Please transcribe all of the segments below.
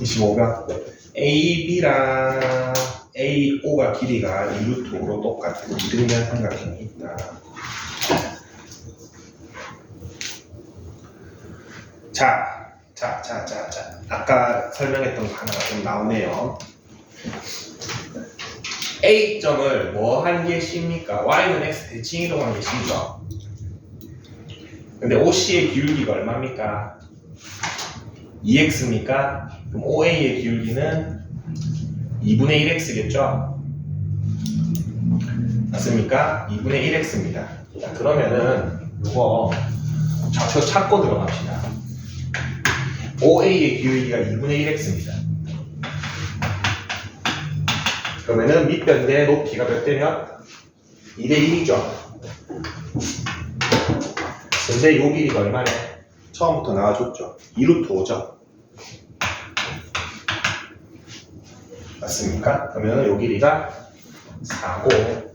25가 AB랑 AO가 길이가 2루트로 똑같은 이등변 삼각형이 있다. 자, 자, 자, 자, 자. 아까 설명했던 거 하나가 좀 나오네요. A점을 뭐한게 C입니까? Y는 X 대칭 이동한 게 C죠. 근데 OC의 기울기가 얼마입니까? 2x입니까? 그럼 OA의 기울기는 2분의 1x겠죠? 맞습니까? 2분의 1x입니다. 자, 그러면은 이거 좌표 찾고 들어갑시다. OA의 기울기가 2분의 1x입니다. 그러면은 밑변대 높이가 몇 대면? 2대 1이죠. 근데 요 길이가 얼마네? 처음부터 나와줬죠. 2루트 5죠. 맞습니까? 그러면 요 길이가 4고입니까?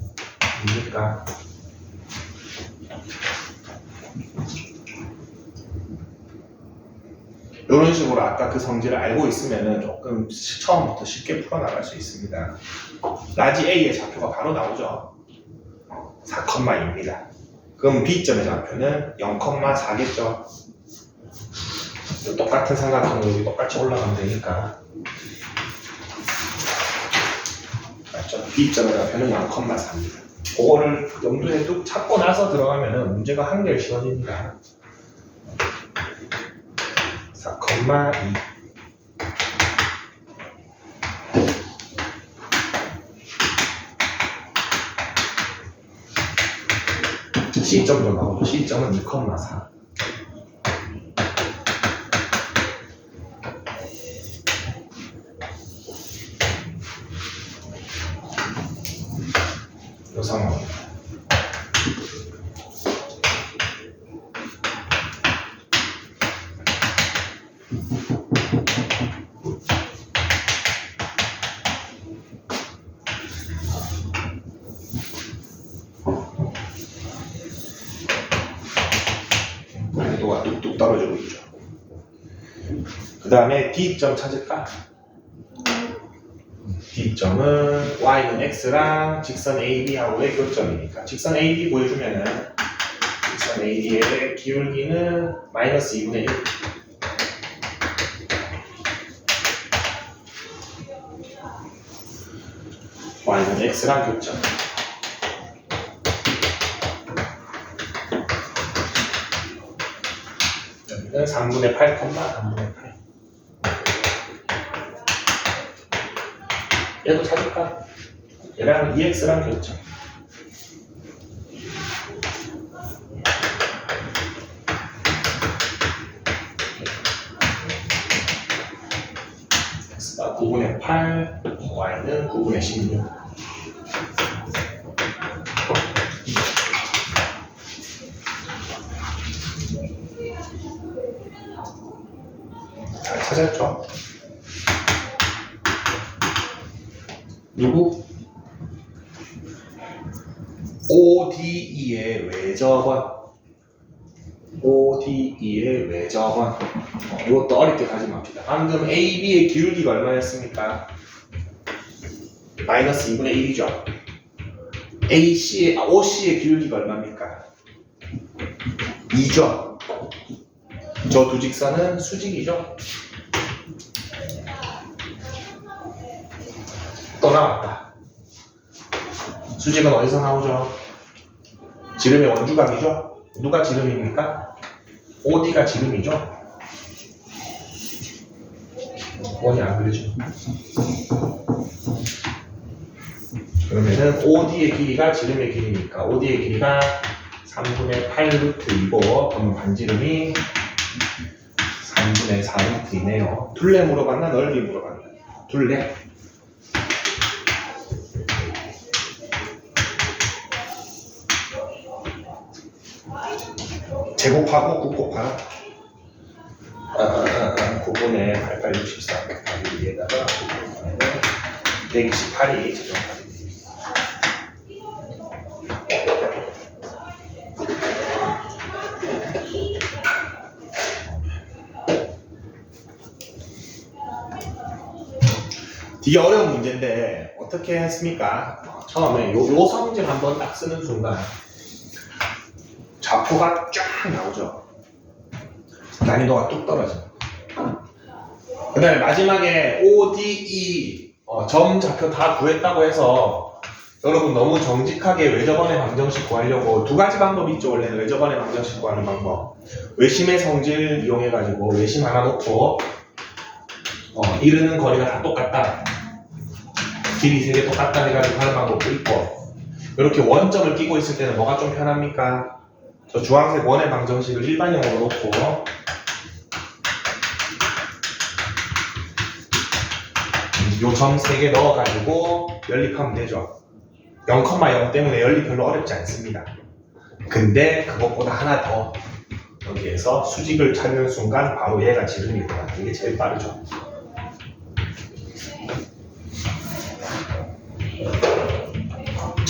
이런 식으로 아까 그 성질을 알고 있으면 조금 시- 처음부터 쉽게 풀어나갈 수 있습니다. 라지 A의 좌표가 바로 나오죠. 4,2입니다. 그럼 B점의 좌표는 0,4겠죠. 똑같은 삼각형으로 똑같이 올라가면 되니까. 맞죠? B점의 좌표는 0,4입니다. 그거를 염두에 뚝 찾고 나서 들어가면은 문제가 한결 쉬워집니다. 4,2 C점도 나오고 C점은 2,4 요. 난이도가 뚝뚝 떨어지고 있죠. 그 다음에 D점 찾을까? D점은 Y는 X랑 직선 AB하고의 교점이니까 직선 AB 보여주면은 직선 AB의 기울기는 마이너스 2분의 1 Y는 X랑 교점. 여기는 3분의 8, 3분의 8 얘도 찾을까? 얘랑 EX랑 교점 X가 9분의 8, Y는 9분의 16 잘 찾았죠? 누구? ODE의 외접원 ODE의 외접원 어, 이것도 어렵게 가지 맙시다 방금 AB의 기울기가 얼마였습니까? 마이너스 2분의 1이죠 AC의, 아, OC의 기울기가 얼마입니까? 2죠 저 두 직선은 수직이죠 나왔다. 수직은 어디서 나오죠? 지름의 원주각이죠? 누가 지름입니까? OD가 지름이죠? 원이 안 그려져. 그러면은 OD의 길이가 지름의 길이니까 OD의 길이가 3분의 8루트이고 그럼 반지름이 3분의 4루트이네요. 둘레 물어봤나? 넓이 물어봤나? 둘레? 제곱하고 곱곱하나? 아, 아, 아, 9분의 8864 여기에다가 128이 제곱합니다. 되게 어려운 문제인데 어떻게 했습니까? 어, 처음에 요, 요 성질 한번 딱 쓰는 순간 좌표가 쫙 나오죠. 난이도가 뚝 떨어져. 그 다음에 마지막에 ODE 어, 점 좌표 다 구했다고 해서 여러분 너무 정직하게 외접원의 방정식 구하려고 두 가지 방법이 있죠 원래는 외접원의 방정식 구하는 방법 외심의 성질 이용해가지고 외심 하나 놓고 어, 이르는 거리가 다 똑같다 길이 세 개 똑같다 해가지고 하는 방법도 있고 이렇게 원점을 끼고 있을 때는 뭐가 좀 편합니까? 저 주황색 원의 방정식을 일반형으로 놓고 요 점 세 개 넣어가지고 연립하면 되죠. 0,0 때문에 연립 별로 어렵지 않습니다. 근데 그것보다 하나 더 여기에서 수직을 찾는 순간 바로 얘가 지름이 들어가는 게 제일 빠르죠.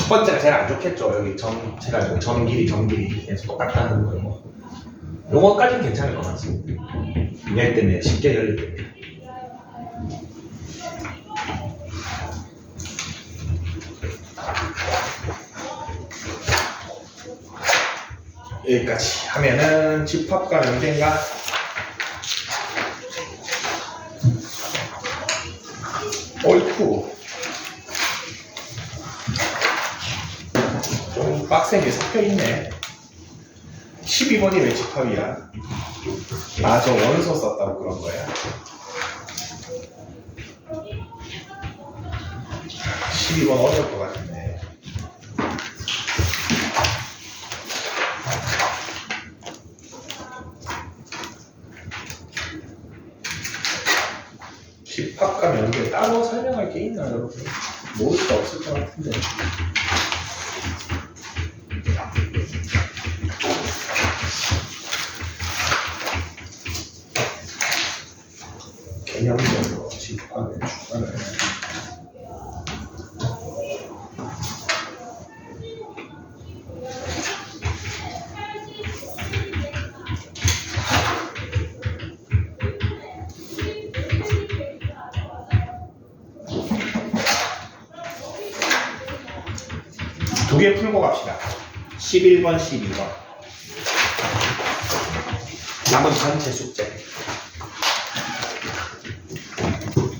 첫 번째가 제일 안 좋겠죠. 여기 점, 제가 여기 점 길이, 점 길이 계속 똑같다는 거예요. 요거까지는 괜찮을 것 같습니다. 얘 때문에 쉽게 연립됩니다. 여기까지 하면은 집합과 연계인가? 어이 좀 빡세게 섞여있네 12번이 왜 집합이야? 아저 원소 썼다고 그런 거야 12번 어려울 것 같은데 집합과 연계 따로 설명할 게 있나 여러분? 모를 수 없을 것 같은데 개념적으로 집합의 주관을 두개 풀고 갑시다. 11번, 12번. 남은 전체 숙제.